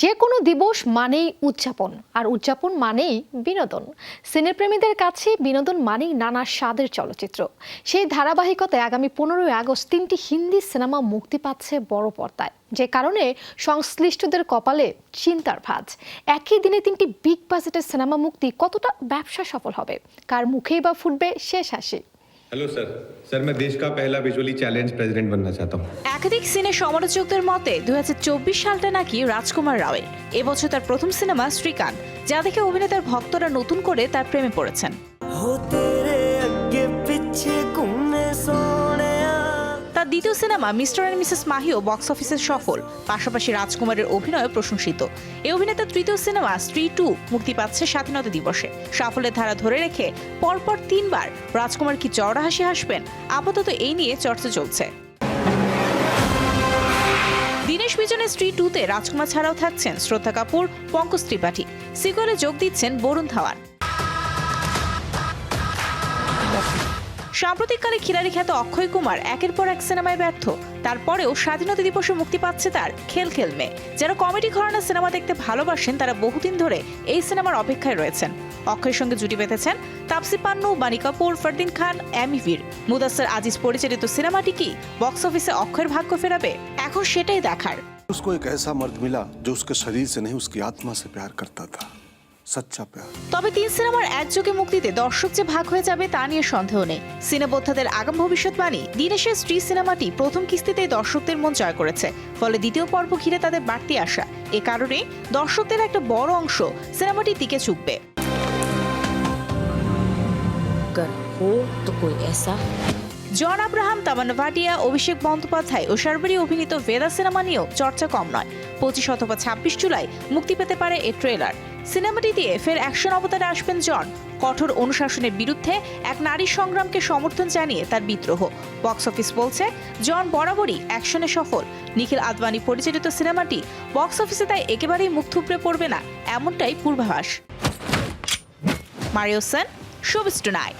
যে কোনো দিবস মানেই উদযাপন, আর উদযাপন মানেই বিনোদন। সিনেপ্রেমীদের কাছে বিনোদন মানেই নানা স্বাদের চলচ্চিত্র। সেই ধারাবাহিকতায় আগামী পনেরোই আগস্ট তিনটি হিন্দি সিনেমা মুক্তি পাচ্ছে বড় পর্দায়, যে কারণে সংশ্লিষ্টদের কপালে চিন্তার ভাঁজ। একই দিনে তিনটি বিগ বাজেটের সিনেমা মুক্তি কতটা ব্যবসা সফল হবে, কার মুখেই বা ফুটবে শেষ হাসি। हेलो सर सर मैं देश का पहला विजुअली चैलेंज प्रेसिडेंट बनना चाहता हूँ একাধিক সিনে সমালোচকদের মতে দুই সালটা নাকি রাজকুমার রাওয়ের এবছর তার প্রথম সিনেমা শ্রীকান্ত যা দেখে অভিনেতার ভক্তরা নতুন করে তার প্রেমে পড়েছেন ਹੋ দ্বিতীয় সিনেমা মিস্টার অ্যান্ড মিসেস মাহিও বক্স অফিসে সফল, পাশাপাশি রাজকুমারের অভিনয় প্রশংসিত। এই অভিনেতার তৃতীয় সিনেমা স্ত্রী টু মুক্তি পাচ্ছে স্বাধীনতা দিবসে। সাফল্যের ধারা ধরে রেখে পরপর তিনবার রাজকুমার কি চওড়া হাসি হাসবেন? আপাতত এই নিয়ে চর্চা চলছে। দীনেশ বিজনের স্ত্রী টুতে রাজকুমার ছাড়াও থাকছেন শ্রদ্ধা কাপুর, পঙ্কজ ত্রিপাঠী। সিকুয়েলে যোগ দিচ্ছেন বরুণ ধাওয়ান। সাম্প্রতিককালে খিলাড়ি খ্যাত অক্ষয় কুমার একের পর এক সিনেমায় ব্যর্থ তারপরেও স্বাধীনতা দিবসে মুক্তি পাচ্ছে তার খেল খেল মে যারা কমেডি ঘরানা সিনেমা দেখতে ভালোবাসেন তারা বহুদিন ধরে এই সিনেমার অপেক্ষায় রয়েছেন অক্ষয়ের সঙ্গে জুটি বেঁধেছেন তাপসি পান্নু বানি কাপুর ফরদিন খান অ্যামিভির মুদাসের আজিজ পরিচালিত সিনেমাটি কি বক্স অফিসে অক্ষয়ের ভাগ্য ফেরাবে এখন সেটাই দেখার उसको एक ऐसा मर्द मिला जो उसके शरीर से नहीं उसकी आत्मा से प्यार करता था সচ্চা প্যার তবে তিন সিনেমার একযোগে মুক্তিতে দর্শক যে ভাগ হয়ে যাবে তা নিয়ে সন্দেহ নেই। সিনেবোদ্ধাদের আগাম ভবিষ্যৎবাণী দীনেশের স্ত্রী সিনেমাটি প্রথম কিস্তিতেই দর্শকদের মন জয় করেছে ফলে দ্বিতীয় পর্ব ঘিরে তাদের বাড়তি আসা এ কারণে দর্শকদের একটা বড় অংশ সিনেমাটির দিকে চুকবে জন আব্রাহাম তামান্না ভাটিয়া অভিষেক বন্দ্যোপাধ্যায় ও সার্বরী অভিনীত ভেদা সিনেমা নিয়েও চর্চা কম নয়। পঁচিশ অথবা ছাব্বিশ জুলাই মুক্তি পেতে পারে এ ট্রেলার। সিনেমাটি দিয়ে ফের অ্যাকশন অবতারে আসবেন জন। কঠোর অনুশাসনের বিরুদ্ধে এক নারী সংগ্রামকে সমর্থন জানিয়ে তার বিদ্রোহ। বক্স অফিস বলছে, জন বরাবরই অ্যাকশনে সফল। নিখিল আদবানি পরিচালিত সিনেমাটি বক্স অফিসে তাই একেবারেই মুখ থুবড়ে পড়বে না, এমনটাই পূর্বাভাস। Mario Sen showbiz tonight